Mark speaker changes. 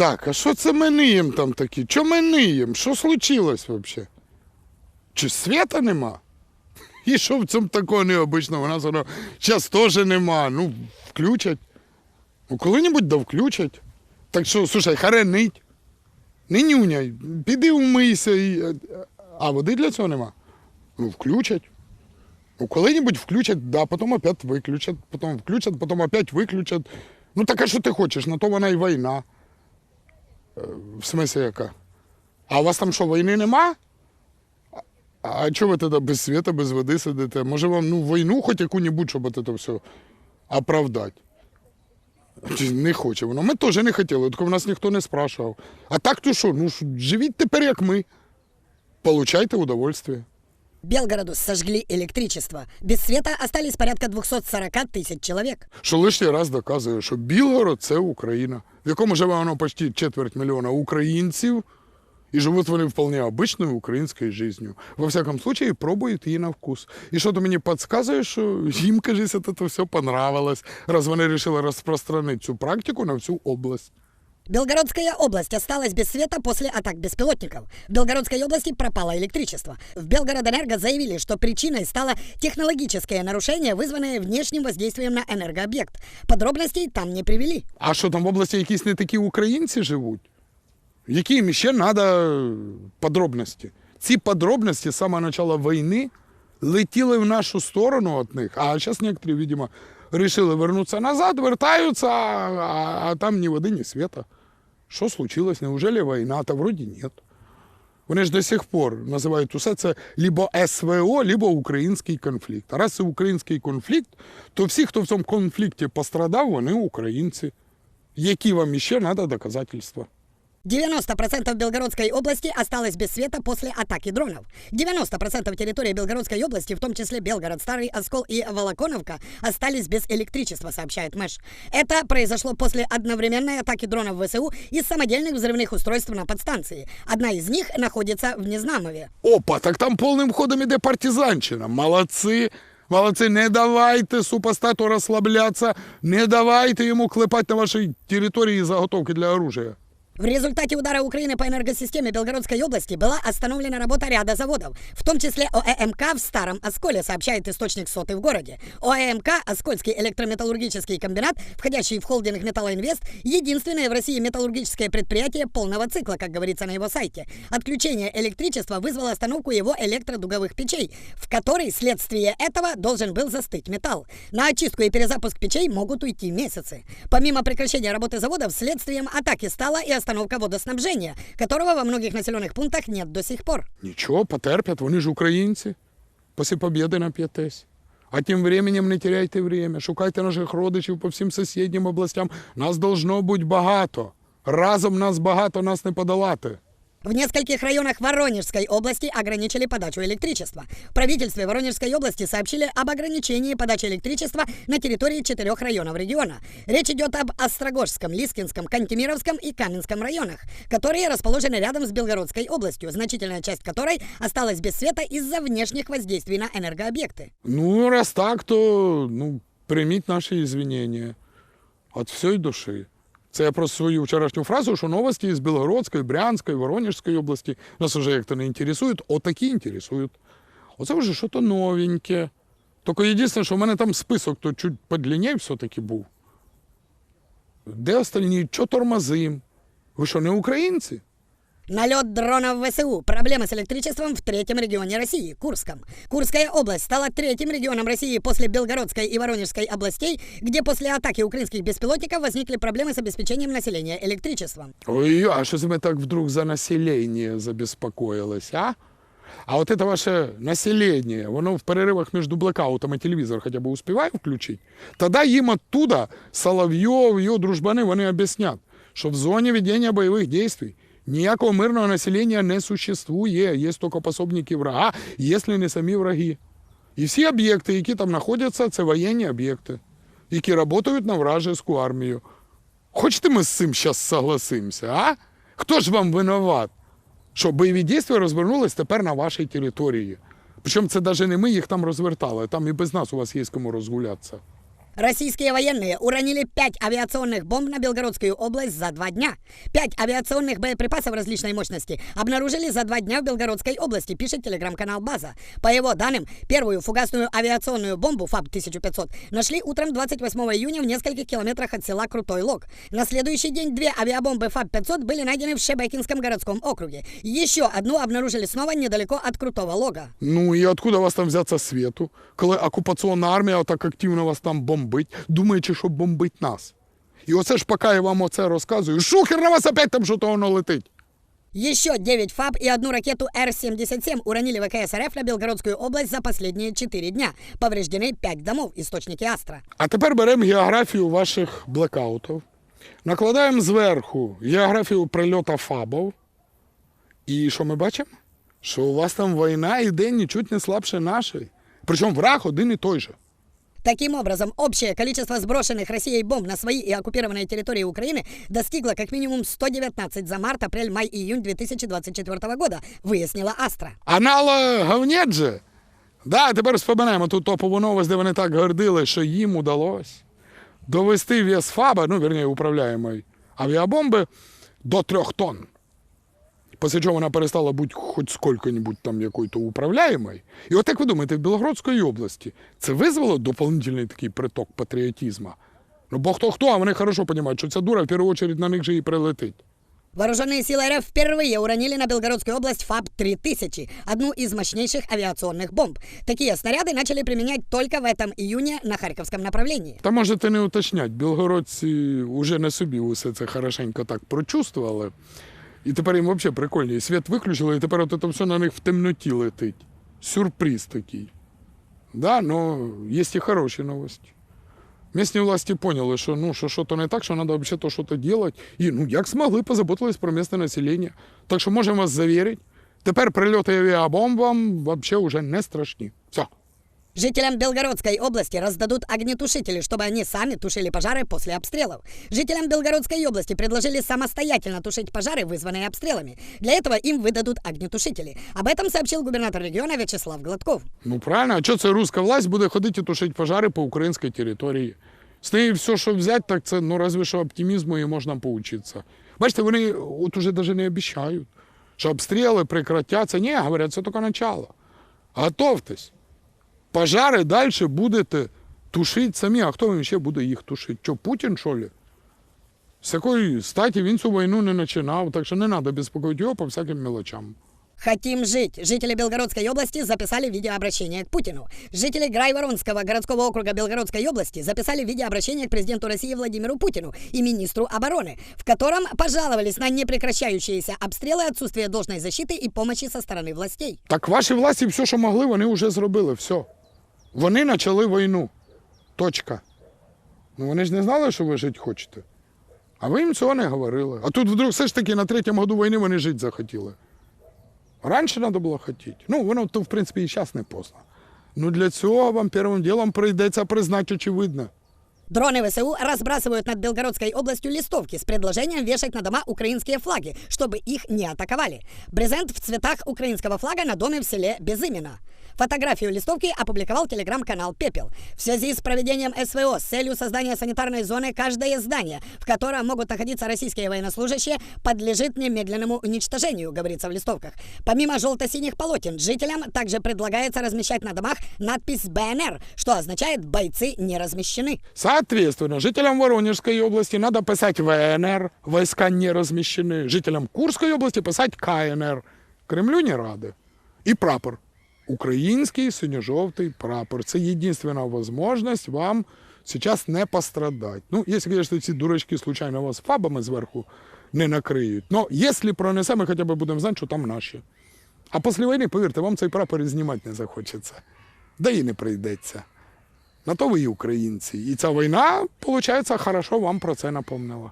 Speaker 1: Так, а що це ми ниєм там такі? Чо ми ниєм? Що случилось взагалі? Чи свята нема? І що в цьому такого необичного? У нас воно зараз теж нема. Ну, включать. Ну, коли-небудь да включать. Так що, слушай, харе нить. Не нюняй. Піди умийся і. А води для цього нема. Ну, включать. Ну, коли-небудь включать, да, потім опять виключать, потім включать, потім опять виключать. Ну так а що ти хочеш? На то вона і війна. В смысле яка? А у вас там що, війни нема? А- чого ви тоді без світа, без води сидите? Може вам ну, війну хоч яку-небудь, щоб це все оправдати? Не хоче воно. Ми теж не хотіли, тільки в нас ніхто не спрашував. А так то що? Ну живіть тепер як ми. Получайте удовольствие.
Speaker 2: Белгороду сожгли электричество. Без света остались порядка 240 тысяч человек.
Speaker 1: Що лишній раз доказує, що Білгород це Україна, в якому живе воно почти четверть мільйона українців, і живуть вони вполне обичною українською життю. Во всякому случае, пробують її на вкус. І що то мені підказує, що їм, кажеться, це все понравилось, раз вони вирішили розпространити цю практику на всю область.
Speaker 2: Белгородская область осталась без света после атак беспилотников. В Белгородской области пропало электричество. В Белгородэнерго заявили, что причиной стало технологическое нарушение, вызванное внешним воздействием на энергообъект. Подробностей там не привели.
Speaker 1: А що там в області якісь не такі українці живуть? Які їм ще треба подробності? Ці подробності з самого початку війни летіли в нашу сторону від них, а зараз некоторі, видимо, вирішили вернутися назад, вертаються, а, а, а там ні води, ні світа. Що случилось? Неужели війна? Та вроді ні. Вони ж до сих пор називають усе це либо СВО, либо український конфлікт. А раз це український конфлікт, то всі, хто в цьому конфлікті пострадав, вони українці. Які вам іще треба доказательства?
Speaker 2: 90% Белгородской области осталось без света после атаки дронов. 90% территории Белгородской области, в том числе Белгород, Старый Оскол и Волоконовка, остались без электричества, сообщает Мэш. Это произошло после одновременной атаки дронов ВСУ и самодельных взрывных устройств на подстанции. Одна из них находится в Незнамове.
Speaker 1: Опа, так там повним ходом іде партизанщина. Молодці. Молодці, не давайте супостату розслаблятися, не давайте йому клепати на вашій території заготовки для оружия.
Speaker 2: В результате удара Украины по энергосистеме Белгородской области была остановлена работа ряда заводов, в том числе ОЭМК в Старом Осколе, сообщает источник соты в городе. ОЭМК, Оскольский электрометаллургический комбинат, входящий в холдинг Металлоинвест, единственное в России металлургическое предприятие полного цикла, как говорится на его сайте. Отключение электричества вызвало остановку его электродуговых печей, в которой вследствие этого должен был застыть металл. На очистку и перезапуск печей могут уйти месяцы. Помимо прекращения работы заводов, следствием атаки стала и остановка водоснабжения, которого во многих населенных пунктах нет до сих пор.
Speaker 1: Нічого, потерпят, вони ж українці. После победы нап'єтесь. А тим временем не теряйте время, шукайте наших родичів по всім сусіднім областям. Нас должно бути багато. Разом нас багато, нас не подолати.
Speaker 2: В нескольких районах Воронежской области ограничили подачу электричества. В правительстве Воронежской области сообщили об ограничении подачи электричества на территории четырех районов региона. Речь идет об Острогожском, Лискинском, Кантемировском и Каменском районах, которые расположены рядом с Белгородской областью, значительная часть которой осталась без света из-за внешних воздействий на энергообъекты.
Speaker 1: Ну, раз так, то ну, прийміть наші извинения від всієї душі. Це я про свою вчорашню фразу, що новості з Білгородської, Брянської, Воронежської області нас вже як-то не інтересують, отакі інтересують. Оце вже щось новеньке. Тільки єдине, що в мене там список то чуть подлиннее все-таки був. Де остальні? Що тормозим? Ви що, не українці?
Speaker 2: Налет дронов ВСУ. Проблемы с электричеством в третьем регионе России, Курском. Курская область стала третьим регионом России после Белгородской и Воронежской областей, где после атаки украинских беспилотников возникли проблемы с обеспечением населения электричеством.
Speaker 1: Ой, а що це ми так вдруг за населення забеспокоїлись, а? А от це ваше населення, воно в переривах між блокаутами телевізор хоча б успіває включити? Тоді їм оттуда Соловйов, його дружбани, вони об'яснять, що в зоні ведення бойових дій ніякого мирного населення не существує, є тільки пособники врага, якщо не самі враги. І всі об'єкти, які там знаходяться, це воєнні об'єкти, які працюють на вражеську армію. Хочете ми з цим зараз согласимося, а? Хто ж вам винуват? Що бойові дії розвернулись тепер на вашій території. Причому це навіть не ми їх там розвертали, там і без нас у вас є кому розгулятися.
Speaker 2: Российские военные уронили 5 авиационных бомб на Белгородскую область за два дня. 5 авиационных боеприпасов различной мощности обнаружили за два дня в Белгородской области, пишет телеграм-канал «База». По его данным, первую фугасную авиационную бомбу ФАБ-1500 нашли утром 28 июня в нескольких километрах от села Крутой Лог. На следующий день две авиабомбы ФАБ-500 были найдены в Шебекинском городском округе. Еще одну обнаружили снова недалеко от Крутого Лога.
Speaker 1: Ну і откуда у вас там взяться світу, коли окупаційна армія так активно вас там бомбить, думаючи, що бомбить нас. І оце ж поки я вам оце розказую, шухер на вас опять там що-то воно летить.
Speaker 2: Еще 9 ФАБ и одну ракету Р-77 уронили ВКС РФ на Белгородскую область за последние 4 дня. Повреждены 5 домов, источники Астра.
Speaker 1: А тепер беремо географію ваших блекаутів, накладаємо зверху географію прильоту ФАБів. І що ми бачимо? Що у вас там війна йде нічуть не слабше нашої. Причому враг один і той же.
Speaker 2: Таким образом, общее количество сброшенных Россией бомб на свои и оккупированные территории Украины достигло как минимум 119 за март, апрель, май и июнь 2024 года, выяснила Астра.
Speaker 1: Аналог нет же. Да, тепер вспоминаємо ту топову новость, де вони так гордили, що їм удалось довести вес ФАБа, ну, верніше, управляємої авіабомби до трьох тонн. Після чого вона перестала бути хоч скільки-небудь там якою-то управляємою. І от як ви думаєте, в Білогородській області це визвало дополнительний такий приток патріотизму? Ну, бо хто хто, а вони хорошо розуміють, що ця дура в першу чергу на них же і прилетить.
Speaker 2: Вооруженные силы РФ впервые уронили на Белгородскую область ФАБ-3000, одну из мощнейших авиационных бомб. Такие снаряды начали применять только в этом июне на Харьковском направлении.
Speaker 1: Та можете не уточнять, білгородці вже на собі усе це хорошенько так прочувствували. І тепер їм взагалі прикольно. І світ виключили, і тепер от це все на них в темноті летить. Сюрприз такий. Да, но є і хороші новості. Місні власті поняли, що ну, що, що то не так, що треба взагалі що-то робити. І ну, як змогли, позаботились про місце населення. Так що можемо вас завірити, тепер прильоти авіабомб вам взагалі вже не страшні. Все.
Speaker 2: Жителям Белгородской области раздадут огнетушители, чтобы они сами тушили пожары после обстрелов. Жителям Белгородской области предложили самостоятельно тушить пожары, вызванные обстрелами. Для этого им выдадут огнетушители. Об этом сообщил губернатор региона Вячеслав Гладков.
Speaker 1: Ну правильно, а що це руська власть буде ходити і тушити пожари по українській території? З неї все, що взяти, так це ну разве що оптимізму і можна поучитися. Бачите, вони от уже навіть не обіцяють, що обстріли прекратяться. Ні, говорять, це тільки начало. Готовтесь. Пожари далі будете тушити самі. А хто він ще буде їх тушити? Що, Путін, що ли? З якої статі він цю війну не починав, так що не треба безпокоїти його по всяким мелочам.
Speaker 2: Хотим жить. Жители Белгородской области записали видеообращение к Путину. Жители Грайворонского городского округа Белгородской области записали видеообращение к президенту России Владимиру Путину и министру обороны, в котором пожаловались на непрекращающиеся обстрелы, отсутствие должной защиты и помощи со стороны властей.
Speaker 1: Так ваші власті все, що могли, вони вже зробили. Все. Вони почали війну. Точка. Ну вони ж не знали, що ви жити хочете. А ви їм цього не говорили. А тут вдруг все ж таки на третьому году війни вони жити захотіли. Раніше треба було хотіти. Ну, воно то, в принципі, і зараз не поздно. Ну для цього вам першим ділом прийдеться признати очевидно.
Speaker 2: Дроны ВСУ разбрасывают над Белгородской областью листовки с предложением вешать на дома украинские флаги, чтобы их не атаковали. Брезент в цветах украинского флага на доме в селе Безыменно. Фотографию листовки опубликовал телеграм-канал «Пепел». В связи с проведением СВО с целью создания санитарной зоны каждое здание, в котором могут находиться российские военнослужащие, подлежит немедленному уничтожению, говорится в листовках. Помимо желто-синих полотен, жителям также предлагается размещать на домах надпись «БНР», что означает «бойцы не размещены».
Speaker 1: Соответственно, жителям Воронежской области надо писать ВНР, войска не размещены. Жителям Курской области писать КНР. Кремлю не рады. І прапор. Український синьо-жовтий прапор. Це єдинственна можливість вам зараз не пострадати. Ну, якщо, звісно, ці дурачки случайно вас фабами зверху не накриють. Ну, якщо пронесемо, хоча б будемо знати, що там наші. А після війни, повірте, вам цей прапор і знімати не захочеться. Да і не прийдеться. На то ви і українці. І ця війна, виходить, хорошо вам про це напомнила.